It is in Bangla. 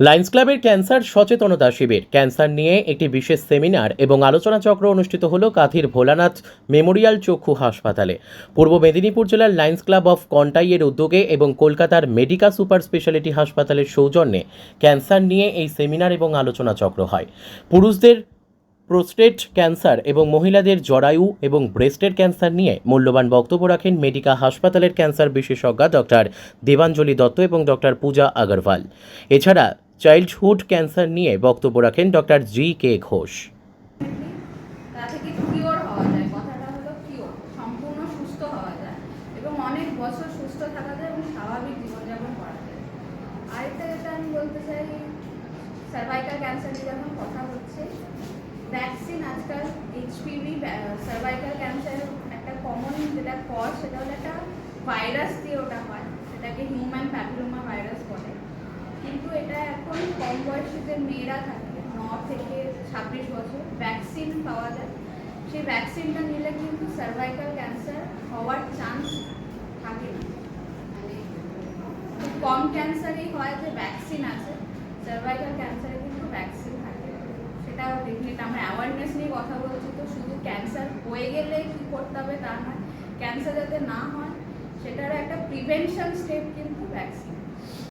লায়ন্স ক্লাবের ক্যান্সার সচেতনতা শিবির। ক্যান্সার নিয়ে একটি বিশেষ সেমিনার এবং আলোচনা চক্র অনুষ্ঠিত হলো কাথির ভোলানাথ মেমোরিয়াল চক্ষু হাসপাতালে। পূর্ব মেদিনীপুর জেলার লায়ন্স ক্লাব অফ কন্টাইয়ের উদ্যোগে এবং কলকাতার মেডিকা সুপার স্পেশালিটি হাসপাতালের সৌজন্যে ক্যান্সার নিয়ে এই সেমিনার এবং আলোচনা চক্র হয়। পুরুষদের প্রোস্টেট ক্যান্সার এবং মহিলাদের জরায়ু এবং ব্রেস্টের ক্যান্সার নিয়ে মূল্যবান বক্তব্য রাখেন মেডিকা হাসপাতালের ক্যান্সার বিশেষজ্ঞা ডক্টর দেবাঞ্জলি দত্ত এবং ডক্টর পূজা আগরওয়াল। এছাড়া চাইল্ডহুড ক্যান্সার নিয়ে বক্তব্য রাখেন doctor G K Ghosh. Cervical cancer নিয়ে যখন কথা হচ্ছে ভ্যাকসিন আজকাল এইচপিভি সার্ভাইকাল ক্যান্সারের একটা কমন যেটা কজ সেটা হলো একটা ভাইরাস দিয়ে ওটা হয়। সেটাকে হিউম্যান প্যাপিলোমা ভাইরাস বলে। কম বয়সীদের মেয়েরা থাকে, ন থেকে ছাব্বিশ বছর ভ্যাকসিন পাওয়া যায়। সেই ভ্যাকসিনটা নিলে কিন্তু সার্ভাইকাল ক্যান্সার হওয়ার চান্স থাকে না। মানে কম ক্যান্সারই হয় যে ভ্যাকসিন আছে সার্ভাইকাল ক্যান্সারে কিন্তু ভ্যাকসিন থাকে। সেটা ডেফিনেট আমরা অ্যাওয়ারনেস নিয়ে কথা বলছি তো, শুধু ক্যান্সার হয়ে গেলে কী করতে হবে তা নয় ক্যান্সার যাতে না হয়, সেটার একটা প্রিভেনশন স্টেপ কিন্তু ভ্যাকসিন